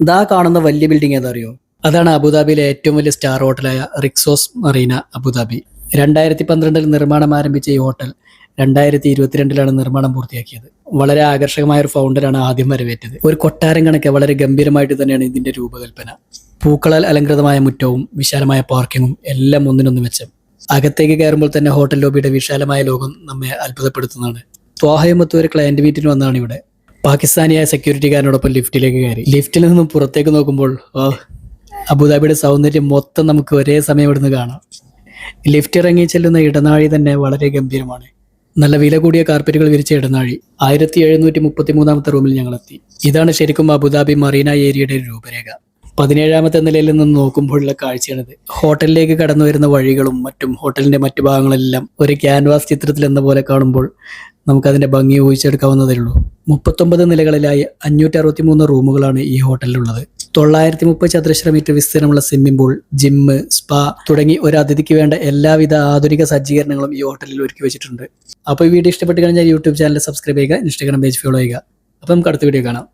ഇതാ കാണുന്ന വലിയ ബിൽഡിംഗ് ഏതാ അറിയോ അതാണ് അബുദാബിയിലെ ഏറ്റവും വലിയ സ്റ്റാർ ഹോട്ടലായ റിക്സോസ് മറീന അബുദാബി. രണ്ടായിരത്തി പന്ത്രണ്ടിൽ നിർമ്മാണം ആരംഭിച്ച ഈ ഹോട്ടൽ രണ്ടായിരത്തി ഇരുപത്തിരണ്ടിലാണ് നിർമ്മാണം പൂർത്തിയാക്കിയത്. വളരെ ആകർഷകമായ ഒരു ഫൗണ്ടറാണ് ആദ്യം വരവേറ്റത്. ഒരു കൊട്ടാരം കണക്കെ വളരെ ഗംഭീരമായിട്ട് തന്നെയാണ് ഇതിന്റെ രൂപകൽപ്പന. പൂക്കളാൽ അലങ്കൃതമായ മുറ്റവും വിശാലമായ പാർക്കിങ്ങും എല്ലാം ഒന്നിനൊന്ന് മെച്ചം അകത്തേക്ക് കയറുമ്പോൾ തന്നെ ഹോട്ടൽ ലോബിയുടെ വിശാലമായ ലോകം നമ്മെ അത്ഭുതപ്പെടുത്തുന്നതാണ്. സ്വാഹയമത്ത് ഒരു ക്ലയന്റ് മീറ്റിന് വന്നാണ് ഇവിടെ. പാകിസ്ഥാനിയായ സെക്യൂരിറ്റിക്കാരനോടൊപ്പം ലിഫ്റ്റിലേക്ക് കയറി. ലിഫ്റ്റിൽ നിന്നും പുറത്തേക്ക് നോക്കുമ്പോൾ ഓ അബുദാബിയുടെ സൗന്ദര്യം മൊത്തം നമുക്ക് ഒരേ സമയം ഇവിടുന്ന് കാണാം. ലിഫ്റ്റ് ഇറങ്ങി ചെല്ലുന്ന ഇടനാഴി തന്നെ വളരെ ഗംഭീരമാണ്. നല്ല വില കൂടിയ കാർപ്പറ്റുകൾ വിരിച്ച ഇടനാഴി. ആയിരത്തി എഴുന്നൂറ്റി മുപ്പത്തി മൂന്നാമത്തെ റൂമിൽ ഞങ്ങൾ എത്തി ഇതാണ് ശരിക്കും അബുദാബി മറീന ഏരിയയുടെ ഒരു രൂപരേഖ. പതിനേഴാമത്തെ നിലയിൽ നിന്ന് നോക്കുമ്പോഴുള്ള കാഴ്ചയാണിത്. ഹോട്ടലിലേക്ക് കടന്നു വരുന്ന വഴികളും മറ്റും ഹോട്ടലിന്റെ മറ്റു ഭാഗങ്ങളെല്ലാം ഒരു ക്യാൻവാസ് ചിത്രത്തിൽ എന്ന പോലെ കാണുമ്പോൾ നമുക്കതിന്റെ ഭംഗി ഊഹിച്ചെടുക്കാവുന്നതേ ഉള്ളൂ മുപ്പത്തൊമ്പത് നിലകളിലായി അഞ്ഞൂറ്റി അറുപത്തി മൂന്ന് റൂമുകളാണ് ഈ ഹോട്ടലിലുള്ളത്. തൊള്ളായിരത്തി മുപ്പത് ചതുരശ്ര മീറ്റർ വിസ്തീർണമുള്ള സ്വിമ്മിംഗ് പൂൾ ജിമ്മ് സ്പാ തുടങ്ങി ഒരു അതിഥിക്ക് വേണ്ട എല്ലാവിധ ആധുനിക സജ്ജീകരണങ്ങളും ഈ ഹോട്ടലിൽ ഒരുക്കി വെച്ചിട്ടുണ്ട്. അപ്പോൾ ഈ വീഡിയോ ഇഷ്ടപ്പെട്ട് കഴിഞ്ഞാൽ യൂട്യൂബ് ചാനൽ സബ്സ്ക്രൈബ് ചെയ്യുക ഇൻസ്റ്റാഗ്രാം പേജ് ഫോളോ ചെയ്യുക. അപ്പോൾ നമുക്ക് അടുത്ത വീഡിയോ കാണാം.